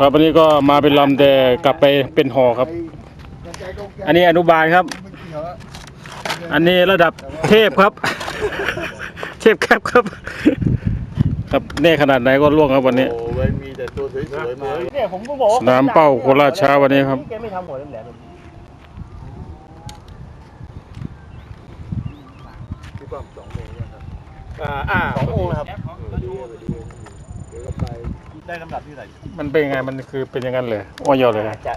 ครับวันนี้ก็มาเป็นลำแต่กลับไปเป็นหอครับ อันนี้อนุบาลครับ อันนี้ระดับเทพครับ เทพแคบครับ ครับแน่ขนาดไหนก็ล่วงครับวันนี้ โอ้เว้ยมีแต่ตัวสวยๆมาเนี่ยผมก็บอกว่สนามเป้าโคราชเช้าวันนี้ครับ แกไม่ทำหัวแหลมพี่ป้อมสองโมงนะครับอ่าอ่าสององค์นะครับเดี๋ยวก็ ไปได้ลำดับที่ไหนมันเป็นยังไงมันคือเป็นอย่างนั้นเลยอ้อยอเลยนะจะ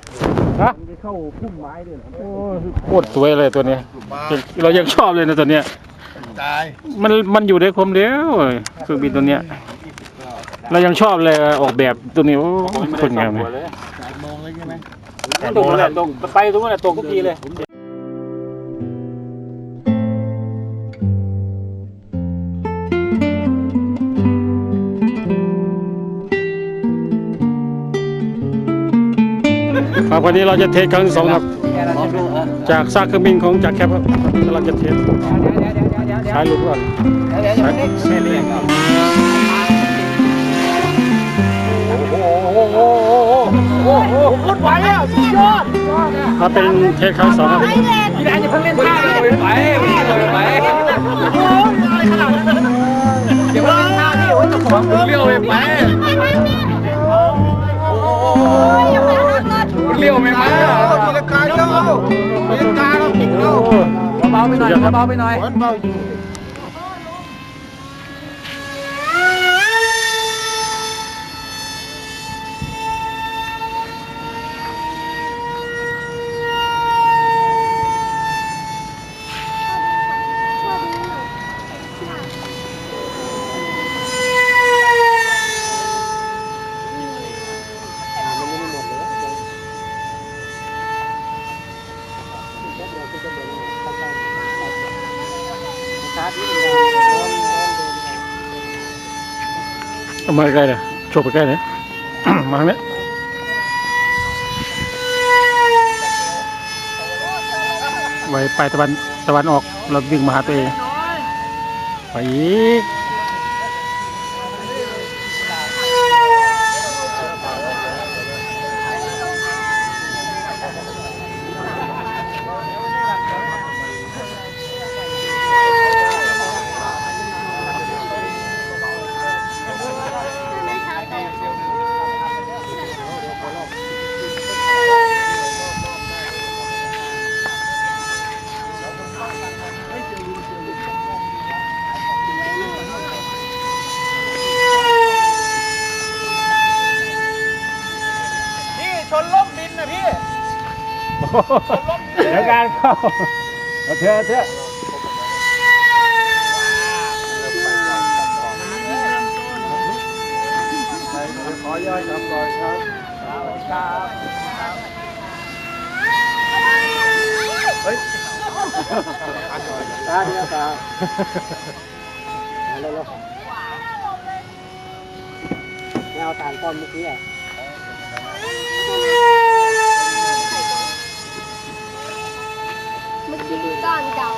ฮะจะเข้าพุ่มไม้ด้วยนะโอ้โคตรสวยเลยตัวนี้เรายังชอบเลยนะตัวเนี้ยตายมันมันอยู่ในความเดียวเครื่องบินตัวเนี้ย เรายังชอบเลยออกแบบตัวนี้โอ้คนงามเลยแปดโมงเลยใช่ไหมตรงนั้นตรงไปตรงนั้นตรงทุกทีเลย ครับวันนี้เราจะเทสครั้งที่สองครับ จากซากเครื่องบินของจากแคปครับกำลังจะเทสใช้ลูกก่อนใช้ไม่เรียกครับโอ้โหโอ้โหโอ้โหรถไหวอะสุดยอดมาเป็นเทสครั้งที่สองครับพี่แดนอย่าเพิ่งเล่นท่าเลยไปไปโอ้ยอะไรขนาดนั้นเดี๋ยวเล่นท่านี่โอ้ยจะขอเลี้ยวไปไป เลี้ยวไปไปตีลังกาเจ้าตีลังกาเราติดเราเบาไปหน่อยเบาไปหน่อยเบาอยู่ เอามาใกล้เลยโชว์ไปใกล้เลยมาเนี่ยไว้ไปตะวันตะวันออกเราวิ่งมาหาตัวเองไปอีก พี่ชนล่มดินนะพี่ เดี๋ยวการเข้าเอาเถอะเถอะขอย่อยครับก่อนครับตาเดียวตาแนวทางก้อนเมื่อกี้อะ เมื่อกี้ก้อนเก่า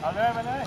เอาเลยไปเลย